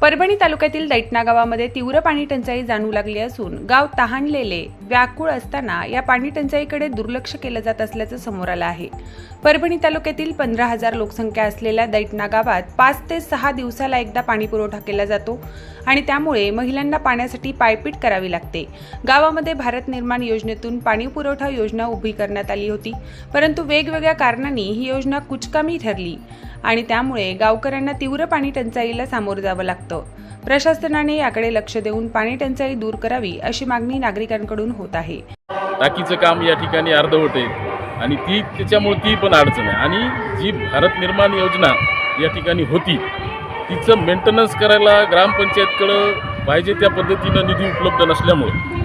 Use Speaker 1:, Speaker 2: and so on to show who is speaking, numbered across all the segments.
Speaker 1: परभणी तालुक्यातील दैटना गावामध्ये तीव्र पाणी टंचाई जाणू लागली असून गाव तहानलेले व्याकुळ असताना या पाणी टंचाईकडे दुर्लक्ष केलं जात असल्याचं समोर आलं आहे. परभणी तालुक्यातील पंधरा हजार लोकसंख्या असलेल्या दैटना गावात पाच ते सहा दिवसाला एकदा पाणी पुरवठा केला जातो आणि त्यामुळे महिलांना पाण्यासाठी पायपीट करावी लागते. गावामध्ये भारत निर्माण योजनेतून पाणी पुरवठा योजना उभी करण्यात आली होती परंतु वेगवेगळ्या कारणांनी ही योजना कुचकामी ठरली आणि त्यामुळे गावकऱ्यांना तीव्र पाणी टंचाईला सामोरं जावं लागतं. प्रशासनाने याकडे लक्ष देऊन पाणी टंचाई दूर करावी अशी मागणी नागरिकांकडून होत आहे.
Speaker 2: टाकीचं काम या ठिकाणी अर्धवट होते आणि ती त्याच्यामुळे ती पण अडचण आहे. आणि जी भारत निर्माण योजना या ठिकाणी होती तिचं मेंटेनन्स करायला ग्रामपंचायतकडं पाहिजे त्या पद्धतीनं निधी उपलब्ध नसल्यामुळे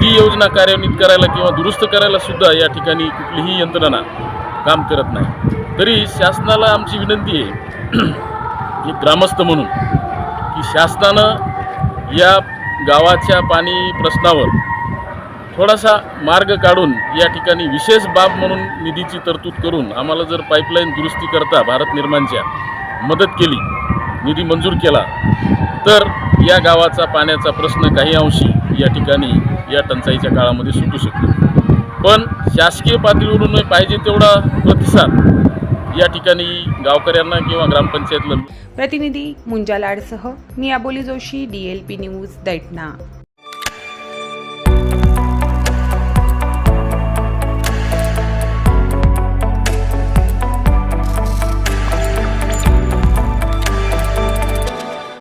Speaker 2: ती योजना कार्यान्वित करायला किंवा दुरुस्त करायला सुद्धा या ठिकाणी कुठलीही यंत्रणा काम करत नाही. तरी शासनाला आमची विनंती आहे एक ग्रामस्थ म्हणून की शासनानं या गावाच्या पाणी प्रश्नावर थोडासा मार्ग काढून या ठिकाणी विशेष बाब म्हणून निधीची तरतूद करून आम्हाला जर पाईपलाईन दुरुस्ती करता भारत निर्माणच्या मदत केली निधी मंजूर केला तर या गावाचा पाण्याचा प्रश्न काही अंशी या ठिकाणी या टंचाईच्या काळामध्ये सुटू शकतो. पण शासकीय पातळीवरून पाहिजे तेवढा प्रतिसाद या ठिकाणी गावकऱ्यांना किंवा ग्रामपंचायतला
Speaker 1: प्रतिनिधी मुंजा लाडसह मी Aboli Joshi D L P news दैटना.